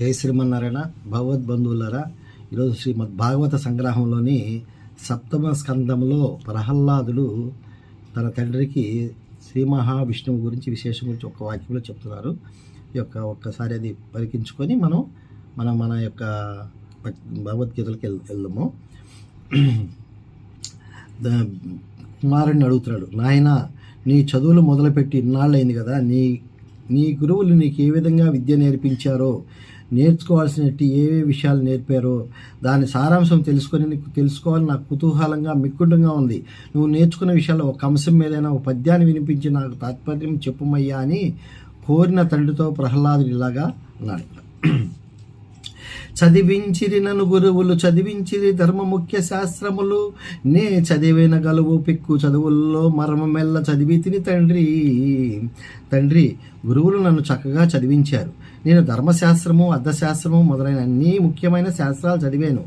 జై శ్రీమన్నారాయణ భగవద్బంధువులరా. ఈరోజు శ్రీమద్ భాగవత సంగ్రహంలోని సప్తమ స్కంధంలో ప్రహ్లాదుడు తన తండ్రికి శ్రీ మహావిష్ణువు గురించి విశేషం గురించి ఒక వాక్యంలో చెప్తున్నారు. ఈ యొక్క ఒక్కసారి అది పరికించుకొని మనం మనం మన యొక్క భగవద్గీతలకు వెళ్ వెళ్దాము. కుమారుడిని అడుగుతున్నాడు నాయన నీ చదువులు మొదలుపెట్టి ఇన్నాళ్ళైంది కదా నీ నీ గురువులు నీకు ఏ విధంగా విద్య నేర్పించారో నేర్చుకోవాల్సినట్టు ఏవే విషయాలు నేర్పారో దాని సారాంశం తెలుసుకొని నీకు తెలుసుకోవాలని నాకు కుతూహలంగా మిక్కుండంగా ఉంది. నువ్వు నేర్చుకున్న విషయాల్లో ఒక అంశం మీదైనా ఒక పద్యాన్ని వినిపించి నాకు తాత్పర్యం చెప్పుమయ్యా అని కోరిన తండ్రితో ప్రహ్లాదుడు ఇలాగా అన్నాడు. చదివించిరి నన్ను గురువులు చదివించిరి ధర్మ ముఖ్య శాస్త్రములు. నే చదివిన గలువు పిక్కు చదువుల్లో మర్మమెల్ల చదివి తిని తండ్రి. తండ్రి గురువులు నన్ను చక్కగా చదివించారు. నేను ధర్మశాస్త్రము అర్థశాస్త్రము మొదలైన అన్ని ముఖ్యమైన శాస్త్రాలు చదివాను.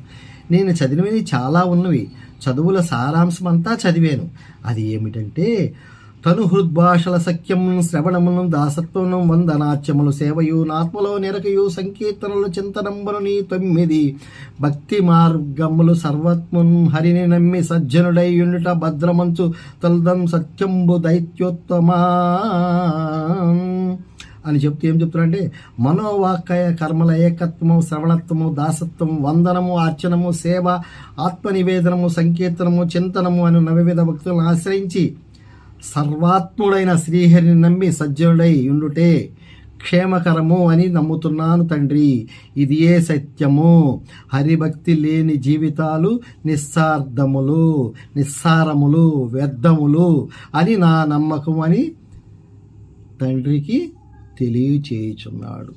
నేను చదివినవి చాలా ఉన్నవి. చదువుల సారాంశం అంతా చదివాను. అది ఏమిటంటే తను హృద్భాషల సఖ్యం శ్రవణమును దాసత్వము వందనాట్యములు సేవయు నాత్మలో నిరకయు సంకీర్తనలు చింతనంబను నీ తొమ్మిది. భక్తి మార్గములు సర్వత్మం హరిని నమ్మి సజ్జనుడైయుండుట భద్రమంచు తల్దం సత్యంబు దైత్యోత్తమా అని చెప్తూ ఏం చెప్తున్నారంటే మనోవాక్కయ కర్మల ఏకత్వము శ్రవణత్వము దాసత్వము వందనము అర్చనము సేవ ఆత్మనివేదనము సంకీర్తనము చింతనము అని నవవిధ భక్తులను ఆశ్రయించి సర్వాత్ముడైన శ్రీహరిని నమ్మి సజ్జనుడై ఉండుటే క్షేమకరము అని నమ్ముతున్నాను తండ్రి. ఇది ఏ సత్యము. హరిభక్తి లేని జీవితాలు నిస్సార్థములు నిస్సారములు వ్యర్థములు అని నా నమ్మకం అని తండ్రికి తెలియచేయుచున్నాడు.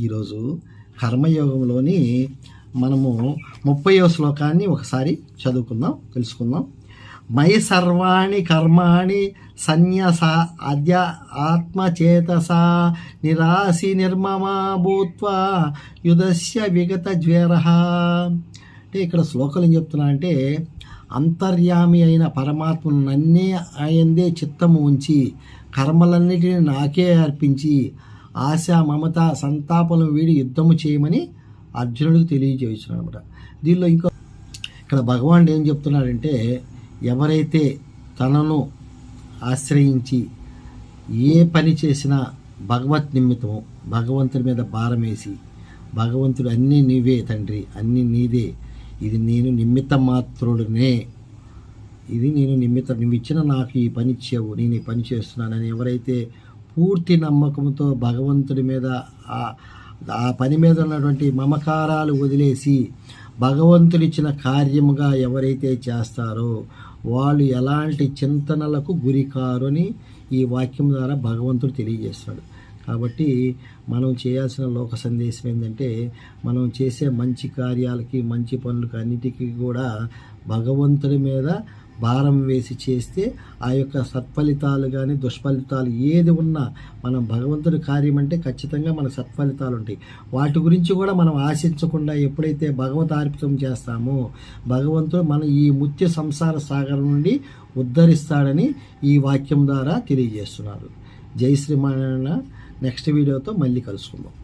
ఈరోజు కర్మయోగంలోని మనము ముప్పయో శ్లోకాన్ని ఒకసారి చదువుకుందాం తెలుసుకుందాం. మయి సర్వాణి కర్మాణి సన్యస అద్య ఆత్మచేతస నిరాశి నిర్మమా భూత్వా యుధస్య విగత జ్వేర. అంటే ఇక్కడ శ్లోకం ఏం చెప్తున్నా అంటే అంతర్యామి అయిన పరమాత్మను నన్నే ఆయందే చిత్తము ఉంచి కర్మలన్నిటిని నాకే అర్పించి ఆశ మమత సంతాపం వీడి యుద్ధము చేయమని అర్జునుడికి తెలియజేస్తున్నాడు అనమాట దీనిలో ఇంకో ఇక్కడ భగవానుడు ఏం చెప్తున్నాడంటే ఎవరైతే తనను ఆశ్రయించి ఏ పని చేసినా భగవత్ నిమిత్తము భగవంతుడి మీద భారం వేసి భగవంతుడు అన్నీ నీవే తండ్రి అన్నీ నీదే. ఇది నేను నిమిత్త మాత్రుడినే. ఇది నేను నిమిత్త నువ్వు ఇచ్చిన నాకు ఈ పని ఇచ్చావు నేను ఈ పని చేస్తున్నానని ఎవరైతే పూర్తి నమ్మకంతో భగవంతుడి మీద ఆ పని మీద ఉన్నటువంటి మమకారాలు వదిలేసి భగవంతుడిచ్చిన కార్యముగా ఎవరైతే చేస్తారో వాళ్ళు ఎలాంటి చింతనలకు గురి అని ఈ వాక్యం ద్వారా భగవంతుడు తెలియజేస్తాడు. కాబట్టి మనం చేయాల్సిన లోక సందేశం ఏంటంటే మనం చేసే మంచి కార్యాలకి మంచి పనులకి అన్నిటికీ కూడా భగవంతుడి మీద భారం వేసి చేస్తే ఆ యొక్క సత్ఫలితాలు కానీ దుష్ఫలితాలు ఏది ఉన్నా మనం భగవంతుడి కార్యం అంటే ఖచ్చితంగా మన సత్ఫలితాలు ఉంటాయి. వాటి గురించి కూడా మనం ఆశించకుండా ఎప్పుడైతే భగవత్ అర్పితం చేస్తామో భగవంతుడు మన ఈ ముత్య సంసార సాగరం నుండి ఉద్ధరిస్తాడని ఈ వాక్యం ద్వారా తెలియజేస్తున్నారు. జై శ్రీమారాయణ నెక్స్ట్ వీడియోతో మళ్ళీ కలుసుకుందాం.